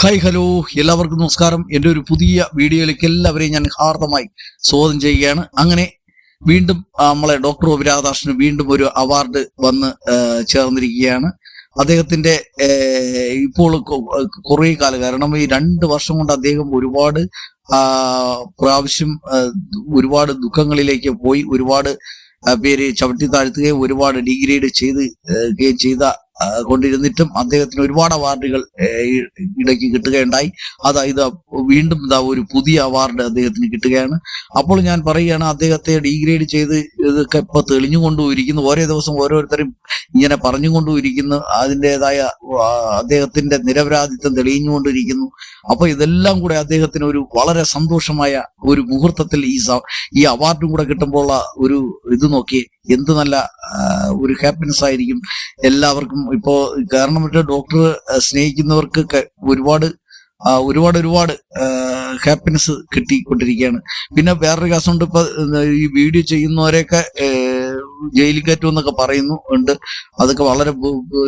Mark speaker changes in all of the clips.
Speaker 1: Hi hello എല്ലാവർക്കും നമസ്കാരം. എന്റെ ഒരു പുതിയ വീഡിയോയിലേക്ക് എല്ലാവരെയും ഞാൻ ഹാർദമായി സ്വാഗതം ചെയ്യുകയാണ്. അങ്ങനെ വീണ്ടും നമ്മളെ ഡോക്ടർ ഒ രാധാകൃഷ്ണന് വീണ്ടും ഒരു അവാർഡ് വന്ന് ചേർന്നിരിക്കുകയാണ്. അദ്ദേഹത്തിന്റെ ഇപ്പോൾ കുറേ കാലം കാരണം ഈ രണ്ട് വർഷം കൊണ്ട് അദ്ദേഹം ഒരുപാട് പ്രാവശ്യം ഒരുപാട് ദുഃഖങ്ങളിലേക്ക് പോയി ഒരുപാട് പേര് ചവിട്ടി താഴ്ത്തുകയും ഒരുപാട് ഡിഗ്രേഡ് ചെയ്ത് ചെയ്ത കൊണ്ടിരുന്നിട്ടും അദ്ദേഹത്തിന് ഒരുപാട് അവാർഡുകൾ ഇടയ്ക്ക് കിട്ടുകയുണ്ടായി. അതാ ഇത് വീണ്ടും ഇതാ ഒരു പുതിയ അവാർഡ് അദ്ദേഹത്തിന് കിട്ടുകയാണ്. അപ്പോൾ ഞാൻ പറയുകയാണ് അദ്ദേഹത്തെ ഡീഗ്രേഡ് ചെയ്ത് ഇതൊക്കെ ഇപ്പൊ തെളിഞ്ഞുകൊണ്ടുപോയിരിക്കുന്നു ഓരോ ദിവസം ഓരോരുത്തരും ഇങ്ങനെ പറഞ്ഞുകൊണ്ടുപോയിരിക്കുന്നു അതിന്റെതായ അദ്ദേഹത്തിന്റെ നിരപരാധിത്വം തെളിഞ്ഞുകൊണ്ടിരിക്കുന്നു. അപ്പൊ ഇതെല്ലാം കൂടെ അദ്ദേഹത്തിന് ഒരു വളരെ സന്തോഷമായ ഒരു മുഹൂർത്തത്തിൽ ഈ ഈ അവാർഡും കൂടെ കിട്ടുമ്പോൾ ഒരു ഇത് നോക്കി എന്ത് നല്ല ഒരു ഹാപ്പിനെസ് ആയിരിക്കും എല്ലാവർക്കും. ഇപ്പോ കാരണം ഡോക്ടർ സ്നേഹിക്കുന്നവർക്ക് ഒരുപാട് ഒരുപാട് ഒരുപാട് ഹാപ്പിനെസ് കിട്ടിക്കൊണ്ടിരിക്കുകയാണ്. പിന്നെ വേറൊരു കേസുണ്ട് ഇപ്പൊ ഈ വീഡിയോ ചെയ്യുന്നവരെയൊക്കെ ജയിലിൽ കയറ്റും എന്നൊക്കെ പറയുന്നു ഉണ്ട്. അതൊക്കെ വളരെ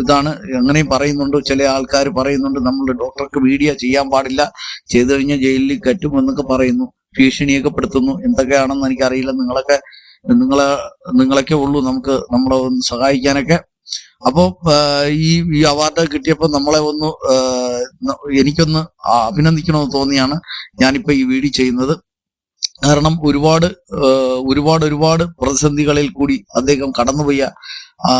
Speaker 1: ഇതാണ്. അങ്ങനെയും പറയുന്നുണ്ട്. ചില ആൾക്കാർ പറയുന്നുണ്ട് നമ്മൾ ഡോക്ടർക്ക് വീഡിയോ ചെയ്യാൻ പാടില്ല. ചെയ്തു കഴിഞ്ഞാൽ ജയിലിൽ കയറ്റും എന്നൊക്കെ പറയുന്നു. ഭീഷണിയൊക്കെ പെടുത്തുന്നു. എന്തൊക്കെയാണെന്ന് എനിക്കറിയില്ല. നിങ്ങളൊക്കെ നിങ്ങളെ നിങ്ങളൊക്കെ ഉള്ളൂ നമുക്ക് നമ്മളെ ഒന്ന് സഹായിക്കാനൊക്കെ. അപ്പോൾ ഈ ഈ അവാർഡ് കിട്ടിയപ്പോൾ നമ്മളെ ഒന്ന് എനിക്കൊന്ന് അഭിനന്ദിക്കണമെന്ന് തോന്നിയാണ് ഞാനിപ്പോ ഈ വീഡിയോ ചെയ്യുന്നത്. കാരണം ഒരുപാട് ഒരുപാട് ഒരുപാട് പ്രതിസന്ധികളിൽ കൂടി അദ്ദേഹം കടന്നുപോയ ആ,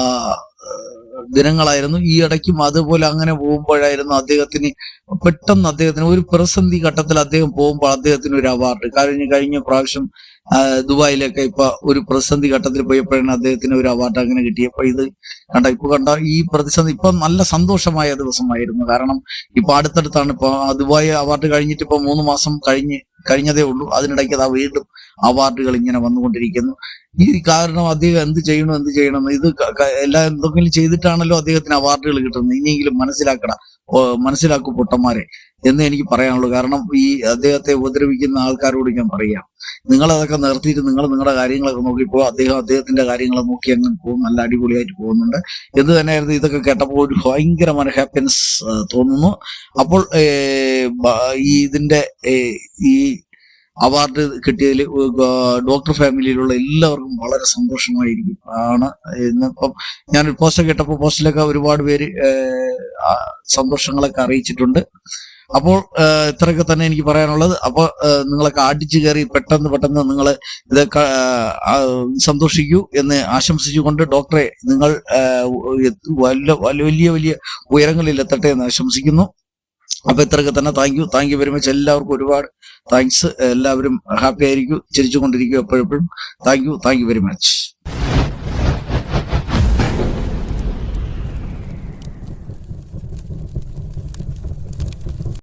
Speaker 1: ദിനങ്ങളായിരുന്നു. ഈ ഇടയ്ക്കും അതുപോലെ അങ്ങനെ പോകുമ്പോഴായിരുന്നു അദ്ദേഹത്തിന് പെട്ടെന്ന് അദ്ദേഹത്തിന് ഒരു പ്രതിസന്ധി ഘട്ടത്തിൽ അദ്ദേഹം പോകുമ്പോൾ അദ്ദേഹത്തിന് ഒരു അവാർഡ്. കഴിഞ്ഞ കഴിഞ്ഞ പ്രാവശ്യം ദുബായിലൊക്കെ ഇപ്പൊ ഒരു പ്രതിസന്ധി ഘട്ടത്തിൽ പോയപ്പോഴാണ് അദ്ദേഹത്തിന് ഒരു അവാർഡ് അങ്ങനെ കിട്ടിയപ്പോ ഇത് കണ്ട? ഇപ്പൊ കണ്ട? ഈ പ്രതിസന്ധി ഇപ്പൊ നല്ല സന്തോഷമായ ദിവസമായിരുന്നു. കാരണം ഇപ്പൊ അടുത്തടുത്താണ് ഇപ്പൊ ദുബായി അവാർഡ് കഴിഞ്ഞിട്ട് ഇപ്പൊ മൂന്ന് മാസം കഴിഞ്ഞ് കഴിഞ്ഞതേ ഉള്ളൂ. അതിനിടയ്ക്ക് അതാ വീണ്ടും അവാർഡുകൾ ഇങ്ങനെ വന്നുകൊണ്ടിരിക്കുന്നു. ഈ കാരണം അദ്ദേഹം എന്ത് ചെയ്യണം എന്ത് ചെയ്യണം? ഇത് എല്ലാം എന്തെങ്കിലും ചെയ്തിട്ടാണല്ലോ അദ്ദേഹത്തിന് അവാർഡുകൾ കിട്ടുന്നത്. ഇനിയെങ്കിലും മനസ്സിലാക്കണം മനസ്സിലാക്കൂ പൊട്ടന്മാരെ. എന്ന് എനിക്ക് പറയാനുള്ളൂ. കാരണം ഈ അദ്ദേഹത്തെ ഉപദ്രവിക്കുന്ന ആൾക്കാരോട് ഞാൻ പറയാം. നിങ്ങൾ അതൊക്കെ നിർത്തിയിട്ട് നിങ്ങൾ നിങ്ങളുടെ കാര്യങ്ങളൊക്കെ നോക്കിപ്പോ അദ്ദേഹം അദ്ദേഹത്തിന്റെ കാര്യങ്ങളെ നോക്കി അങ്ങ് പോകും നല്ല അടിപൊളിയായിട്ട് പോകുന്നുണ്ട്. എന്ത് തന്നെയായിരുന്നു ഇതൊക്കെ കേട്ടപ്പോൾ ഒരു ഭയങ്കരമായ ഹാപ്പിനെസ് തോന്നുന്നു. അപ്പോൾ ഈ ഇതിന്റെ ഈ അവാർഡ് കിട്ടിയതിൽ ഡോക്ടർ ഫാമിലിയിലുള്ള എല്ലാവർക്കും വളരെ സന്തോഷമായിരിക്കും. ആണ് ഇന്നിപ്പം ഞാൻ പോസ്റ്റ് കേട്ടപ്പോൾ പോസ്റ്റിലൊക്കെ ഒരുപാട് പേര് സന്തോഷങ്ങളൊക്കെ അറിയിച്ചിട്ടുണ്ട്. അപ്പോൾ ഇത്രയൊക്കെ തന്നെ എനിക്ക് പറയാനുള്ളത്. അപ്പോൾ ഏ, നിങ്ങളൊക്കെ അടിച്ചു കയറി പെട്ടെന്ന് പെട്ടെന്ന് നിങ്ങൾ ഇത് സന്തോഷിക്കൂ എന്ന് ആശംസിച്ചുകൊണ്ട് ഡോക്ടറെ നിങ്ങൾ വലിയ വലിയ ഉയരങ്ങളിൽ എത്തട്ടെ എന്ന് ആശംസിക്കുന്നു. അപ്പൊ ഇത്രയൊക്കെ തന്നെ thank you. Thank you very much. എല്ലാവർക്കും ഒരുപാട് താങ്ക്സ്. എല്ലാവരും ഹാപ്പി ആയിരിക്കും. ചിരിച്ചുകൊണ്ടിരിക്കും എപ്പോഴെപ്പോഴും. Thank you. Thank you very much.